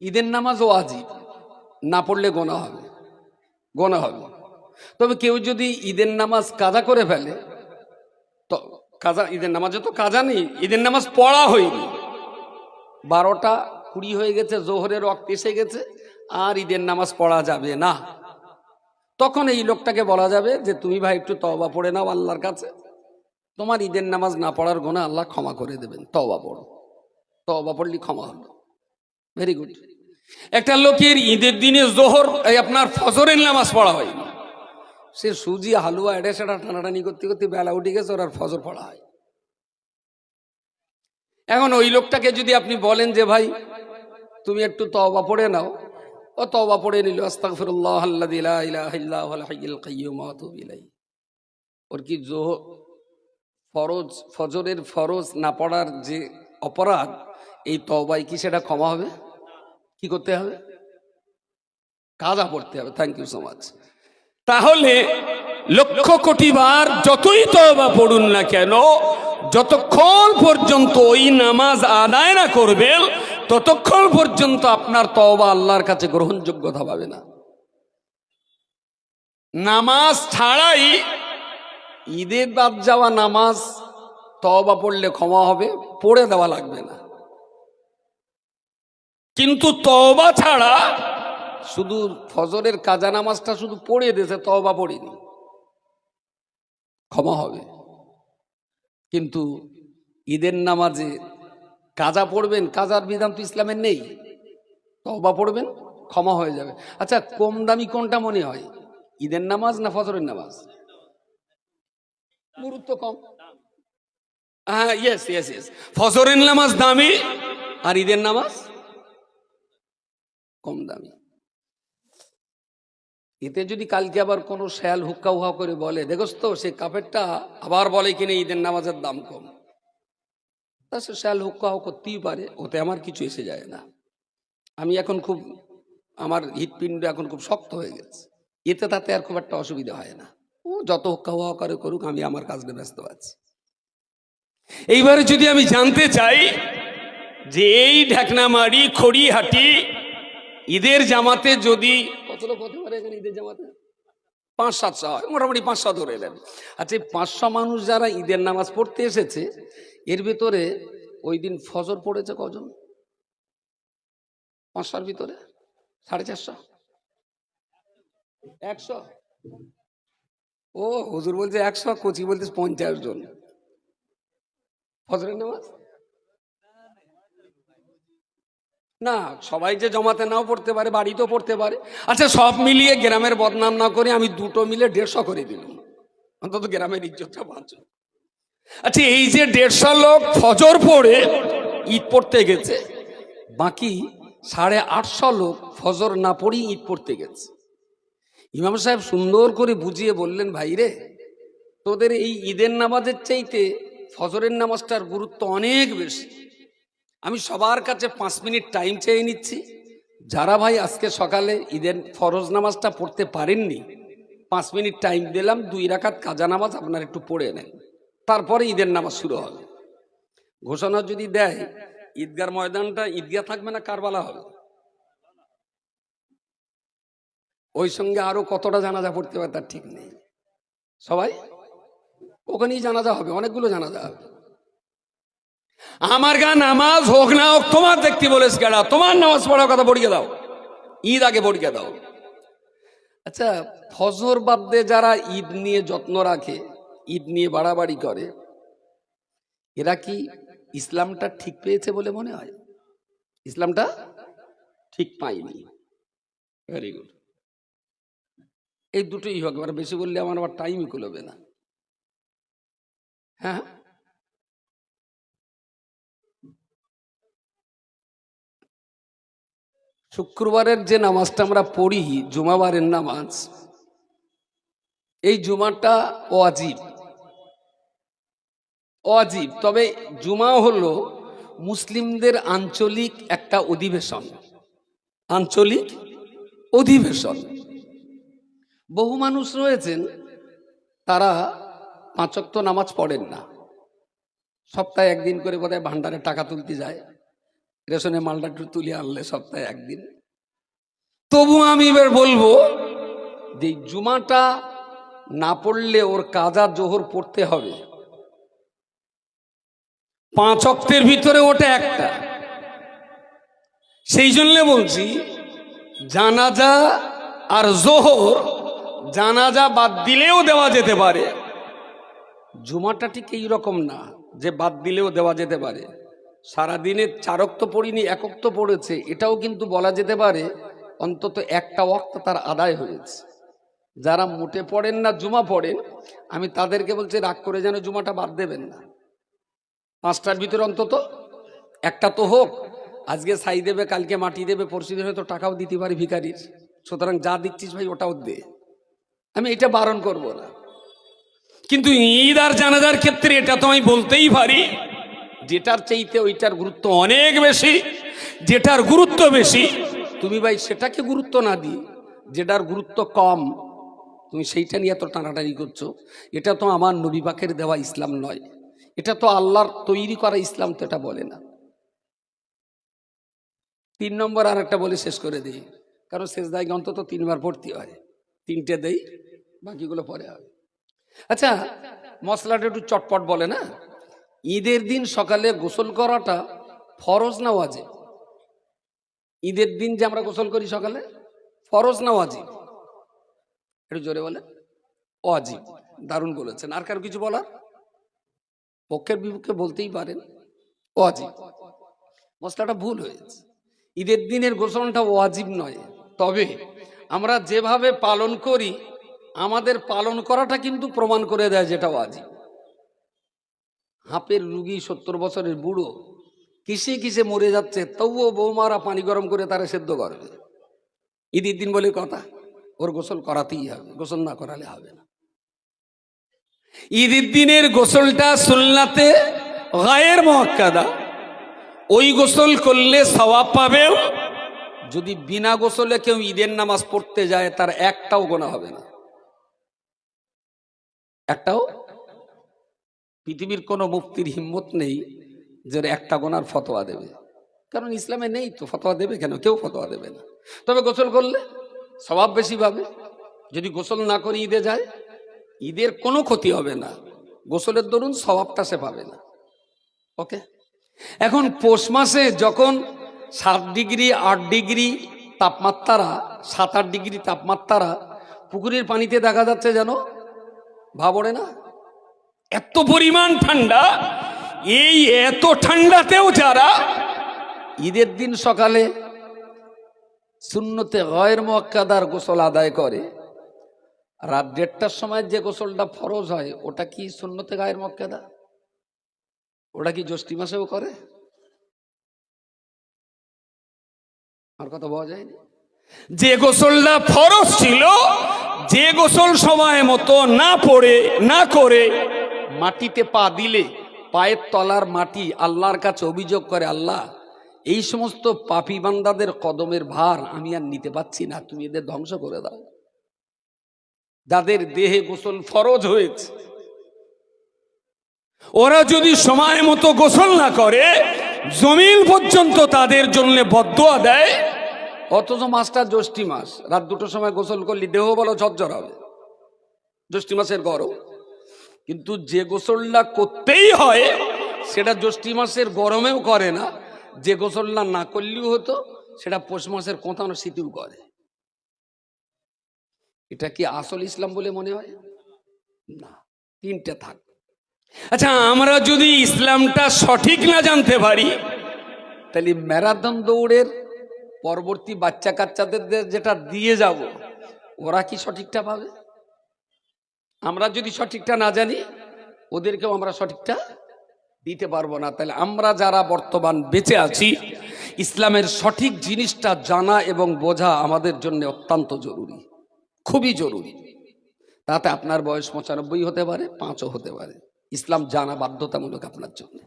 ঈদের নামাজ ও আজিব না পড়লে গোনা হবে গোনা হবে। তবে কেউ যদি ঈদের নামাজ কাজা করে ফেলে, তো কাজা, ঈদের নামাজে তো কাজা নেই, ঈদের নামাজ পড়া হয়নি। বারোটা কুড়ি হয়ে গেছে, জোহরের রক্ত এসে গেছে, আর ঈদের নামাজ পড়া যাবে না। তখন এই লোকটাকে বলা যাবে যে, তুমি ভাই একটু তওবা পড়ে নাও আল্লাহর কাছে। তোমার ঈদের নামাজ না পড়ার গোনা আল্লাহ ক্ষমা করে দেবেন। তওবা পড়ো। তওবা পড়লি ক্ষমা হলো ভেরি গুড একটা লোকের ঈদের দিনে জোহর, এই আপনার ফজরের নামাজ পড়া হয়নি সে সুজি, হালুয়া এটা সেটা টানাটানি করতে করতে বেলা উঠে গেছে, ওর আর ফজর পড়া হয়। এখন ওই লোকটাকে যদি আপনি বলেন যে, ভাই, তুমি একটু তবা পড়ে নাও। ও তবা পড়ে নিল আতুবু ওর কি জোহ ফরজ, ফজরের ফরজ না পড়ার যে অপরাধ, এই তওবায় কি সেটা ক্ষমা হবে? কি করতে হবে? কাজা পড়তে হবে। থ্যাংক ইউ সো মাচ তাহলে লক্ষ কোটি বার যতই তওবা পড়ুন না কেন, যতক্ষণ পর্যন্ত ওই নামাজ আদায় না করবেন, ততক্ষণ পর্যন্ত আপনার তওবা আল্লাহর কাছে গ্রহণযোগ্যতা পাবে না। নামাজ ছাড়াই ঈদের বাদ যাওয়া নামাজ তওবা পড়লে ক্ষমা হবে, পড়ে দেওয়া লাগবে না। কিন্তু তওবা ছাড়া শুধু ফজরের কাজা নামাজটা শুধু পড়ে দিয়েছে, তওবা পড়িনি। ক্ষমা হবে। কিন্তু ঈদের নামাজে কাজা পড়বেন, কাজার বিধান তো ইসলামের নেই। তওবা পড়বেন, ক্ষমা হয়ে যাবে। আচ্ছা কম দামি কোনটা মনে হয়? ঈদের নামাজ না ফজরের নামাজ? গুরুত্ব কম। হ্যাঁ ইয়েস ইয়েস ইয়েস ফজরের নামাজ দামি আর ঈদের নামাজ? কম দামি। এতে যদি কালকে আবার কোনো শ্যাল হুক্কা উহা করে বলে, দেখোস তো সে কাপেরটা আবার বলে কিনে ঈদের নামাজের দাম কম। তা সে শ্যাল হুক্কা হা করতেই পারে, ওতে আমার কিছু এসে যায় না। আমি এখন খুব, আমার হৃৎপিণ্ড এখন খুব শক্ত হয়ে গেছে। এতে তাতে আর খুব একটা অসুবিধা হয় না। ও যত হুক্কা হুয়া করে করুক, আমি আমার কাজ ব্যস্ত আছি। এইবারে যদি আমি জানতে চাই যে এই ঢাকনামারি খড়িহাটি ঈদের জামাতে যদি কত লোক হতে পারে এখানে ঈদের জামাতে? পাঁচ সাতশো হয়, মোটামুটি পাঁচশো ধরে এলেন আচ্ছা এই পাঁচশো মানুষ যারা ঈদের নামাজ পড়তে এসেছে, এর ভিতরে ওই দিন ফজর পড়েছে কজন? পাঁচশোর ভিতরে? সাড়ে চারশো একশো ও, হুজুর বলছে একশো কচি বলতে পঞ্চাশ জন। ফজরের নামাজ? না, সবাই যে জমাতে নাও পড়তে পারে, বাড়িতেও পড়তে পারে। আচ্ছা সব মিলিয়ে গ্রামের বদনাম না করে আমি দুটো মিলে দেড়শো করে দিলাম। অন্তত গ্রামের ইজ্জতটা বাঁচো আচ্ছা এই যে দেড়শো লোক ফজর পড়ে, ঈদ পড়তে গেছে, বাকি সাড়ে আটশো লোক ফজর না পড়েই ঈদ পড়তে গেছে। ইমাম সাহেব সুন্দর করে বুঝিয়ে বললেন, ভাই রে, তোদের এই ঈদের নামাজের চাইতে ফজরের নামাজটার গুরুত্ব অনেক বেশি। আমি সবার কাছে পাঁচ মিনিট টাইম চেয়ে নিচ্ছি। যারা ভাই আজকে সকালে ঈদের ফরজ নামাজটা পড়তে পারেননি, পাঁচ মিনিট টাইম দিলাম, দুই রাকাত কাজা নামাজ আপনার একটু পড়ে নেন। তারপরে ঈদের নামাজ শুরু হবে। ঘোষণা যদি দেয়, ঈদগার ময়দানটা ঈদগাহ থাকবে না কারবালা হবে? ওই সঙ্গে আরও কতটা জানাজা পড়তে হবে তার ঠিক নেই। সবাই? ওখানেই জানাজা হবে, অনেকগুলো জানাজা হবে। আমার গা নামাজ হোক না হোক, তোমার দেখতে বলেছে গেড়া তোমার নামাজ পড়ার কথা পড়িয়ে দাও। ঈদ আগে পড়িয়ে দাও। আচ্ছা ফজর বাদে যারা ঈদ নিয়ে যত্ন রাখে, ঈদ নিয়ে বাড়াবাড়ি করে, এরা কি ইসলামটা ঠিক পেয়েছে বলে মনে হয়? ইসলামটা ঠিক পাইনি ভেরি গুড এই দুটোই হোক, এবার বেশি বললে আমার আবার টাইমই কুলবে না। হ্যাঁ। শুক্রবারের যে নামাজটা আমরা পড়ি, জুমাবারের নামাজ, এই জুমাটা অজীব অজীব তবে জুমা হলো মুসলিমদের আঞ্চলিক একটা অধিবেশন। আঞ্চলিক অধিবেশন। বহু মানুষ রয়েছেন, তারা পাঁচক্ত নামাজ পড়েন না। সপ্তাহে একদিন করে বোধহয় ভান্ডারে টাকা তুলতে যায়। রেশনের মালটা একটু তুলে আনলে সপ্তাহে একদিন। তবু আমি এবার বলব যে জুমাটা না পড়লে ওর কাজা জোহর পড়তে হবে। পাঁচ অক্টের ভিতরে ওটা একটা। সেই জন্য বলছি, জানাজা আর জোহর জানাজা বাদ দিলেও দেওয়া যেতে পারে। জুমাটা ঠিক এই রকম না যে বাদ দিলেও দেওয়া যেতে পারে। সারাদিনে চারক তো পড়িনি একক তো পড়েছে, এটাও কিন্তু বলা যেতে পারে অন্তত একটা ওয়াক্ত তার আদায় হয়েছে। যারা মোটে পড়েন না, জুমা পড়েন, আমি তাদেরকে বলছি, রাগ করে যেন জুমাটা বাদ দেবেন না। পাঁচটার ভিতরে অন্তত একটা তো হোক, আজকে ছাই দেবে, কালকে মাটি দেবে, পরশু দিন হয়তো টাকাও দিতে পারি ভিকারির সুতরাং যা দিচ্ছিস ভাই, ওটাও দে। আমি এটা বারণ করব না। কিন্তু ঈদ আর জানাজার ক্ষেত্রে এটা তো আমি বলতেই পারি যেটার চাইতে ওইটার গুরুত্ব অনেক বেশি, যেটার গুরুত্ব বেশি, তুমি ভাই সেটাকে গুরুত্ব না দিই যেটার গুরুত্ব কম, তুমি সেইটা নিয়ে এত টানাটানি করছ। এটা তো আমার নবী পাকের দেওয়া ইসলাম নয়। এটা তো আল্লাহর তৈরি করা ইসলাম তো এটা বলে না। তিন নম্বর আর একটা বলে শেষ করে দিই। কারণ শেষ দায়কে অন্তত তিনবার ভর্তি হয়। তিনটে দেই, বাকিগুলো পরে হবে। আচ্ছা মশলাটা একটু চটপট বলে না? ঈদের দিন সকালে গোসল করাটা ফরজ না ওয়াজিব? ঈদের দিন যে আমরা গোসল করি সকালে, ফরজ না ওয়াজিব? একটু জোরে বলে ওয়াজিব, দারুণ বলেছেন। আর কারও কিছু বলার? পক্ষের বিপক্ষে বলতেই পারেন, ওয়াজিব। মশলাটা ভুল হয়েছে। ঈদের দিনের গোসলটা ওয়াজিব নয়। তবে আমরা যেভাবে পালন করি, আমাদের পালন করাটা কিন্তু প্রমাণ করে দেয় যেটা ওয়াজিব। হাঁপের রুগী সত্তর বছরের বুড়ো, কিসে কিসে মরে যাচ্ছে, তবুও বৌমারা পানি গরম করে তারা সেদ্ধ করবে ঈদের দিন বলে কথা, ওর গোসল করাতেই হবে, গোসল না করালে হবে না। ঈদের দিনের গোসলটা সুলনাতে গায়ের মহাক্কাদা। ওই গোসল করলে সওয়াব পাবে যদি বিনা গোসলে কেউ ঈদের নামাজ পড়তে যায়, তার একটাও গোনা হবে না। একটাও? পৃথিবীর কোনো মুক্তির হিম্মত নেই যে একটা গোনার ফতোয়া দেবে। কারণ ইসলামে নেই তো, ফতোয়া দেবে কেন? কেউ ফতোয়া দেবে না। তবে গোসল করলে স্বভাব বেশি পাবে। যদি গোসল না করে, ঈদে যায়, ঈদের কোনো ক্ষতি হবে না। গোসলের দরুন স্বভাবটা সে পাবে না। ওকে? এখন পৌষ মাসে যখন সাত ডিগ্রি, আট ডিগ্রি তাপমাত্রা সাত আট ডিগ্রি তাপমাত্রা পুকুরের পানিতে দেখা যাচ্ছে যেন ভাবড়ে না। এত পরিমাণ ঠান্ডা, এই এত ঠান্ডাতেও যারা ঈদের দিন সকালে শূন্যতে গয়ের মক্কাদার গোসল আদায় করে, রাত দেড়টার সময় যে গোসলটা ফরজ হয়, ওটা কি শূন্যতে গায়ের মক্কাদা ওটা কি জ্যৈষ্ঠী মাসেও করে? আর কথা বলা যায়নি। যে গোসলটা ফরজ ছিল, যে গোসল সময় মতো না পড়ে, না করে মাটিতে পা দিলে পায়ের তলার মাটি আল্লাহর কাছে অভিযোগ করে, আল্লাহ, এই সমস্ত পাপি বান্দাদের কদমের ভার আমি আর নিতে পারছি না, তুমি এদের ধ্বংস করে দাও। যাদের দেহে গোসল ফরজ হয়েছে, ওরা যদি সময় মতো গোসল না করে, জমিন পর্যন্ত তাদের জন্য বদোয়া দেয়। অথচ মাসটা জ্যৈষ্ঠী মাস, রাত দুটোর সময় গোসল করলে, দেহ বলো ঝরঝর হবে। জ্যৈষ্ঠী মাসের গরম। কিন্তু যে গোসলটা করতেই হয়, সেটা জ্যৈষ্ঠী মাসের গরমেও করে না। যে গোসলটা না করলেও হতো, সেটা পৌষ মাসের কোথাও শীতেও করে। এটা কি আসল ইসলাম বলে মনে হয়? না, তিনটে থাক। আচ্ছা আমরা যদি ইসলামটা সঠিক না জানতে পারি, তাহলে ম্যারাথন দৌড়ের পরবর্তী বাচ্চা কাচ্চাদের যেটা দিয়ে যাব, ওরা কি সঠিকটা পাবে? আমরা যদি সঠিকটা না জানি, ওদেরকেও আমরা সঠিকটা দিতে পারব না। তাহলে আমরা যারা বর্তমান বেঁচে আছি, ইসলামের সঠিক জিনিসটা জানা এবং বোঝা আমাদের জন্য অত্যন্ত জরুরি, খুবই জরুরি। তাতে আপনার বয়স পঁচানব্বই হতে পারে, পাঁচও হতে পারে। ইসলাম জানা বাধ্যতামূলক আপনার জন্য।